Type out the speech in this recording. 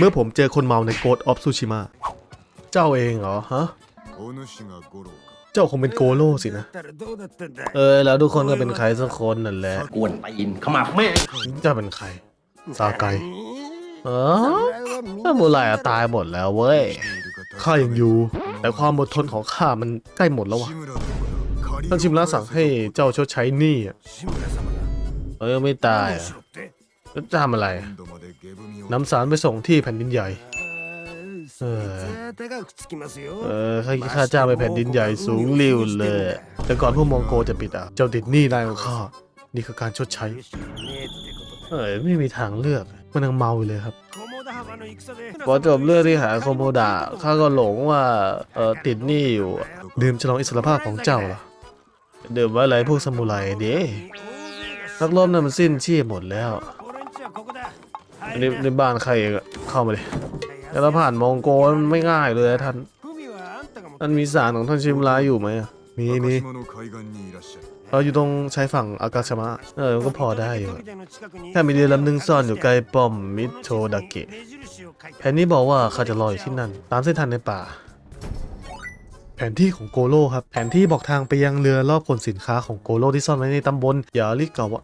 เมื่อผมเจอคนเมาในโกดออฟซูชิมะเจ้าเองเหรอฮะ เจ้าคงเป็นโกโร่สินะ เออ แล้วทุกคนก็เป็นใครสักคนนั่นแหละกวนไปอินขมับแม่เจ้าเป็นใคร ซาไกเออถ้าโมไลอะตายหมดแล้วเว้ย ข้ายังอยู่ แต่ความอดทนของข้ามันใกล้หมดแล้ววะท่านชิมระสั่งให้เจ้าชดใช้หนี้เออไม่ตาย แล้วจะทำอะไร นำสารไปส่งที่แผ่นดินใหญ่ เออเออข้าจ้างไปแผ่นดินใหญ่สูงริ้วเลย แต่ก่อนผู้มองโกจะปิดอะ เจ้าติดหนี้นายของข้า นี่คือการชดใช้ เออไม่มีทางเลือก มันยังเมาอยู่เลยครับพอจบเรื่องที่หาโคโมดะข้าก็หลงว่าเออติดหนี้อยู่ ดื่มฉลองอิสรภาพของเจ้าล่ะดื่มไว้อะไรพวกสมุไรเด้นักรบนั่นมันสิ้นชีพหมดแล้ว ในในบ้านใครเองอะเข้ามาเลยแต่เราผ่านมองโกมันไม่ง่ายเลยนะท่านมันมีสารของท่านชิมราอยู่ไหมอะมีมี 島の海岸にいらっしゃる เราอยู่ตรงชายฝั่งอากาชมะเออมันก็พอได้อยู่อะแค่มีเรือลำหนึงซ่อนอยู่ใกล้ป้อมมิโชดาเกะ แผนนี้บอกว่าเขาจะรออยู่ที่นั่น ตามเส้นทางในป่า แผนที่ของโกโลครับ แผนที่บอกทางไปยังเรือรอบขนสินค้าของโกโลที่ซ่อนไว้ในตำบลยาริกาวะ